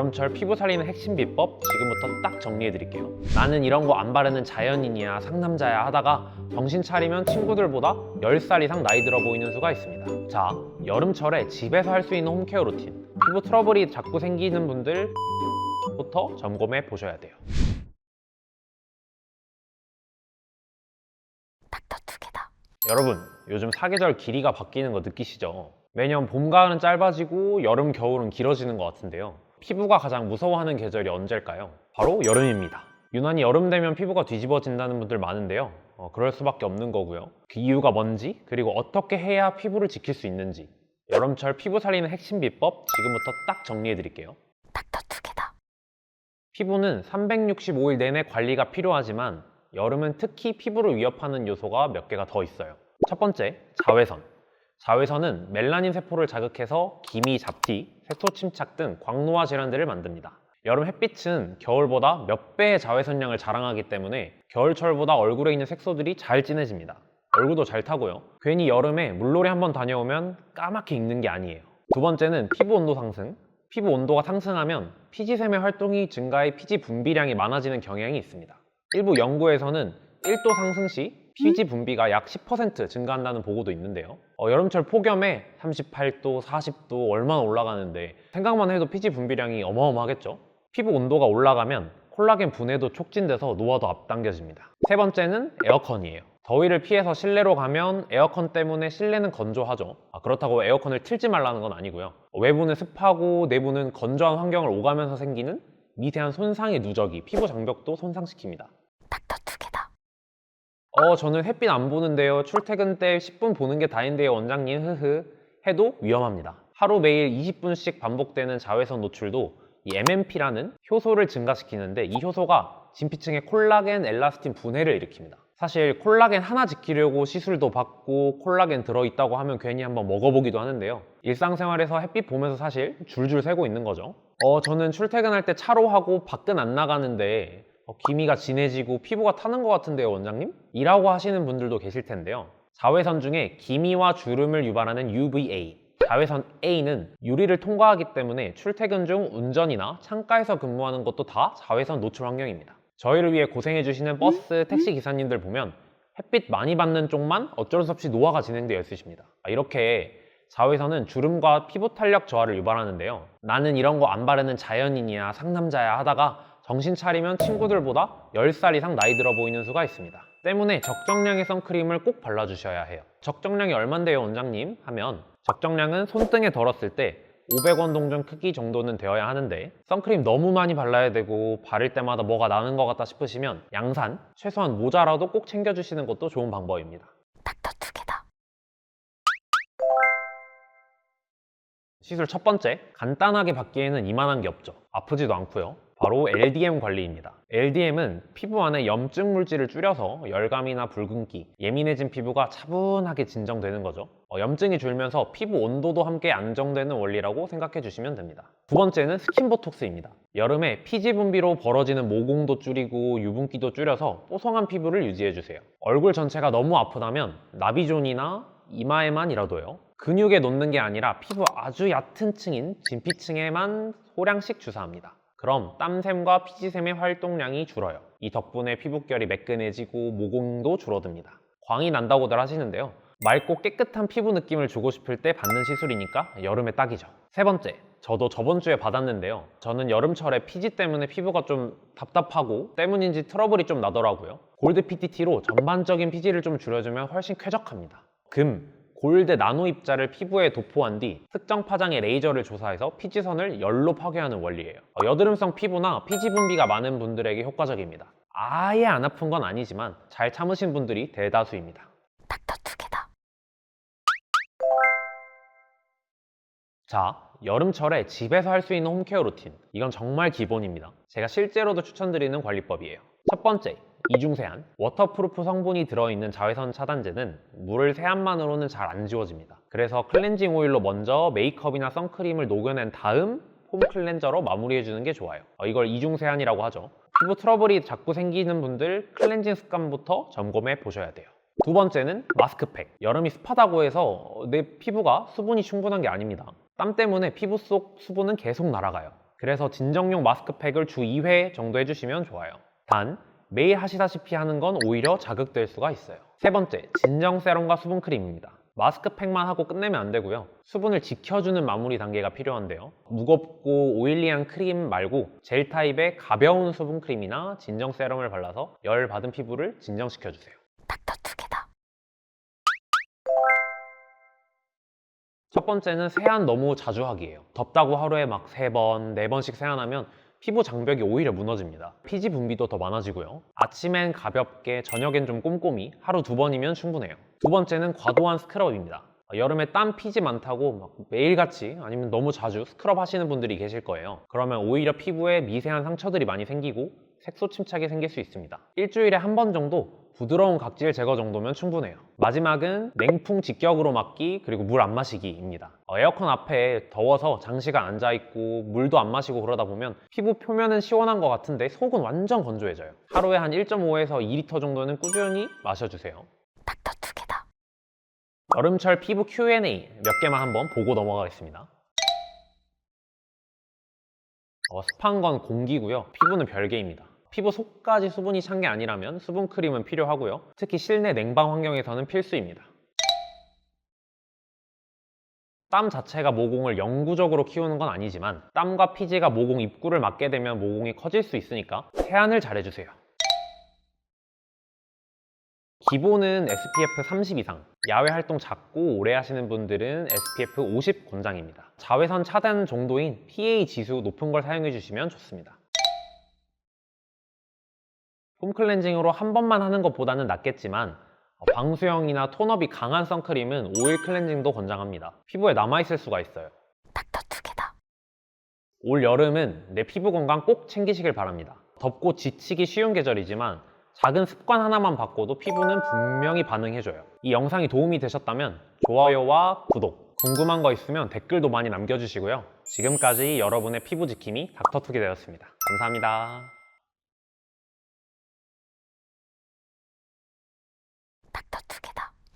여름철 피부 살리는 핵심 비법 지금부터 딱 정리해 드릴게요. 나는 이런 거 안 바르는 자연인이야 상남자야 하다가 정신 차리면 친구들보다 10살 이상 나이 들어 보이는 수가 있습니다. 자, 여름철에 집에서 할 수 있는 홈케어 루틴. 피부 트러블이 자꾸 생기는 분들부터 점검해 보셔야 돼요. 닥터 두 개다. 여러분, 요즘 사계절 길이가 바뀌는 거 느끼시죠? 매년 봄, 가을은 짧아지고 여름, 겨울은 길어지는 것 같은데요. 피부가 가장 무서워하는 계절이 언제일까요? 바로 여름입니다. 유난히 여름 되면 피부가 뒤집어진다는 분들 많은데요. 어, 그럴 수밖에 없는 거고요. 그 이유가 뭔지, 그리고 어떻게 해야 피부를 지킬 수 있는지, 여름철 피부 살리는 핵심 비법 지금부터 딱 정리해 드릴게요. 닥터 두 개다. 피부는 365일 내내 관리가 필요하지만 여름은 특히 피부를 위협하는 요소가 몇 개가 더 있어요. 첫 번째, 자외선. 자외선은 멜라닌 세포를 자극해서 기미, 잡티, 색소 침착 등 광노화 질환들을 만듭니다. 여름 햇빛은 겨울보다 몇 배의 자외선량을 자랑하기 때문에 겨울철보다 얼굴에 있는 색소들이 잘 진해집니다. 얼굴도 잘 타고요. 괜히 여름에 물놀이 한번 다녀오면 까맣게 익는 게 아니에요. 두 번째는 피부 온도 상승. 피부 온도가 상승하면 피지샘의 활동이 증가해 피지 분비량이 많아지는 경향이 있습니다. 일부 연구에서는 1도 상승 시 피지 분비가 약 10% 증가한다는 보고도 있는데요. 어, 여름철 폭염에 38도, 40도 얼마나 올라가는데 생각만 해도 피지 분비량이 어마어마하겠죠? 피부 온도가 올라가면 콜라겐 분해도 촉진돼서 노화도 앞당겨집니다. 세 번째는 에어컨이에요. 더위를 피해서 실내로 가면 에어컨 때문에 실내는 건조하죠. 아, 그렇다고 에어컨을 틀지 말라는 건 아니고요. 외부는 습하고 내부는 건조한 환경을 오가면서 생기는 미세한 손상의 누적이 피부 장벽도 손상시킵니다. 닥터 두 개다. 어, 저는 햇빛 안 보는데요. 출퇴근 때 10분 보는 게 다인데요, 원장님. 흐흐. 해도 위험합니다. 하루 매일 20분씩 반복되는 자외선 노출도 이 MMP라는 효소를 증가시키는데 이 효소가 진피층의 콜라겐, 엘라스틴 분해를 일으킵니다. 사실 콜라겐 하나 지키려고 시술도 받고 콜라겐 들어있다고 하면 괜히 한번 먹어보기도 하는데요. 일상생활에서 햇빛 보면서 사실 줄줄 새고 있는 거죠. 어, 저는 출퇴근할 때 차로 하고 밖은 안 나가는데 어, 기미가 진해지고 피부가 타는 것 같은데요, 원장님? 이라고 하시는 분들도 계실 텐데요. 자외선 중에 기미와 주름을 유발하는 UVA, 자외선 A는 유리를 통과하기 때문에 출퇴근 중 운전이나 창가에서 근무하는 것도 다 자외선 노출 환경입니다. 저희를 위해 고생해주시는 버스, 택시 기사님들 보면 햇빛 많이 받는 쪽만 어쩔 수 없이 노화가 진행되어 있으십니다. 아, 이렇게 자외선은 주름과 피부 탄력 저하를 유발하는데요. 나는 이런 거 안 바르는 자연인이야, 상남자야 하다가 정신 차리면 친구들보다 10살 이상 나이 들어 보이는 수가 있습니다. 때문에 적정량의 선크림을 꼭 발라주셔야 해요. 적정량이 얼만데요, 원장님? 하면 적정량은 손등에 덜었을 때 500원 동전 크기 정도는 되어야 하는데 선크림 너무 많이 발라야 되고 바를 때마다 뭐가 나는 것 같다 싶으시면 양산, 최소한 모자라도 꼭 챙겨주시는 것도 좋은 방법입니다. 닥터 두 개다. 시술 첫 번째, 간단하게 받기에는 이만한 게 없죠. 아프지도 않고요. 바로 LDM 관리입니다. LDM은 피부 안에 염증 물질을 줄여서 열감이나 붉은기, 예민해진 피부가 차분하게 진정되는 거죠. 어, 염증이 줄면서 피부 온도도 함께 안정되는 원리라고 생각해 주시면 됩니다. 두 번째는 스킨보톡스입니다. 여름에 피지 분비로 벌어지는 모공도 줄이고 유분기도 줄여서 뽀송한 피부를 유지해 주세요. 얼굴 전체가 너무 아프다면 나비존이나 이마에만이라도요. 근육에 놓는 게 아니라 피부 아주 얕은 층인 진피층에만 소량씩 주사합니다. 그럼 땀샘과 피지샘의 활동량이 줄어요. 이 덕분에 피부결이 매끈해지고 모공도 줄어듭니다. 광이 난다고들 하시는데요. 맑고 깨끗한 피부 느낌을 주고 싶을 때 받는 시술이니까 여름에 딱이죠. 세 번째, 저도 저번 주에 받았는데요. 저는 여름철에 피지 때문에 피부가 좀 답답하고 때문인지 트러블이 좀 나더라고요. 골드 PTT로 전반적인 피지를 좀 줄여주면 훨씬 쾌적합니다. 금, 골드 나노 입자를 피부에 도포한 뒤 특정 파장의 레이저를 조사해서 피지선을 열로 파괴하는 원리예요. 어, 여드름성 피부나 피지 분비가 많은 분들에게 효과적입니다. 아예 안 아픈 건 아니지만 잘 참으신 분들이 대다수입니다. 닥터 두 개다. 자, 여름철에 집에서 할 수 있는 홈케어 루틴. 이건 정말 기본입니다. 제가 실제로도 추천드리는 관리법이에요. 첫 번째, 이중 세안. 워터프루프 성분이 들어있는 자외선 차단제는 물을 세안만으로는 잘 안 지워집니다. 그래서 클렌징 오일로 먼저 메이크업이나 선크림을 녹여낸 다음 폼 클렌저로 마무리해주는 게 좋아요. 어, 이걸 이중 세안이라고 하죠. 피부 트러블이 자꾸 생기는 분들 클렌징 습관부터 점검해 보셔야 돼요. 두 번째는 마스크팩. 여름이 습하다고 해서 내 피부가 수분이 충분한 게 아닙니다. 땀 때문에 피부 속 수분은 계속 날아가요. 그래서 진정용 마스크팩을 주 2회 정도 해주시면 좋아요. 단, 매일 하시다시피 하는 건 오히려 자극될 수가 있어요. 세 번째, 진정 세럼과 수분 크림입니다. 마스크팩만 하고 끝내면 안 되고요. 수분을 지켜주는 마무리 단계가 필요한데요. 무겁고 오일리한 크림 말고 젤 타입의 가벼운 수분 크림이나 진정 세럼을 발라서 열 받은 피부를 진정시켜주세요. 닥터 두 개다. 첫 번째는 세안 너무 자주 하기예요. 덥다고 하루에 막 세 번, 네 번씩 세안하면 피부 장벽이 오히려 무너집니다. 피지 분비도 더 많아지고요. 아침엔 가볍게, 저녁엔 좀 꼼꼼히 하루 두 번이면 충분해요. 두 번째는 과도한 스크럽입니다. 여름에 땀 피지 많다고 막 매일같이 아니면 너무 자주 스크럽 하시는 분들이 계실 거예요. 그러면 오히려 피부에 미세한 상처들이 많이 생기고 색소 침착이 생길 수 있습니다. 일주일에 한 번 정도 부드러운 각질 제거 정도면 충분해요. 마지막은 냉풍 직격으로 막기 그리고 물 안 마시기입니다. 어, 에어컨 앞에 더워서 장시간 앉아 있고 물도 안 마시고 그러다 보면 피부 표면은 시원한 것 같은데 속은 완전 건조해져요. 하루에 한 1.5에서 2리터 정도는 꾸준히 마셔주세요. 닥터 두 개다. 여름철 피부 Q&A 몇 개만 한번 보고 넘어가겠습니다. 어, 습한 건 공기고요. 피부는 별개입니다. 피부 속까지 수분이 찬 게 아니라면 수분 크림은 필요하고요. 특히 실내 냉방 환경에서는 필수입니다. 땀 자체가 모공을 영구적으로 키우는 건 아니지만 땀과 피지가 모공 입구를 막게 되면 모공이 커질 수 있으니까 세안을 잘 해주세요. 기본은 SPF 30 이상, 야외 활동 작고 오래 하시는 분들은 SPF 50 권장입니다. 자외선 차단 정도인 PA 지수 높은 걸 사용해 주시면 좋습니다. 폼 클렌징으로 한 번만 하는 것보다는 낫겠지만 어, 방수형이나 톤업이 강한 선크림은 오일 클렌징도 권장합니다. 피부에 남아있을 수가 있어요. 닥터 두 개다. 올 여름은 내 피부 건강 꼭 챙기시길 바랍니다. 덥고 지치기 쉬운 계절이지만 작은 습관 하나만 바꿔도 피부는 분명히 반응해줘요. 이 영상이 도움이 되셨다면 좋아요와 구독, 궁금한 거 있으면 댓글도 많이 남겨주시고요. 지금까지 여러분의 피부 지킴이 닥터투기 되었습니다. 감사합니다.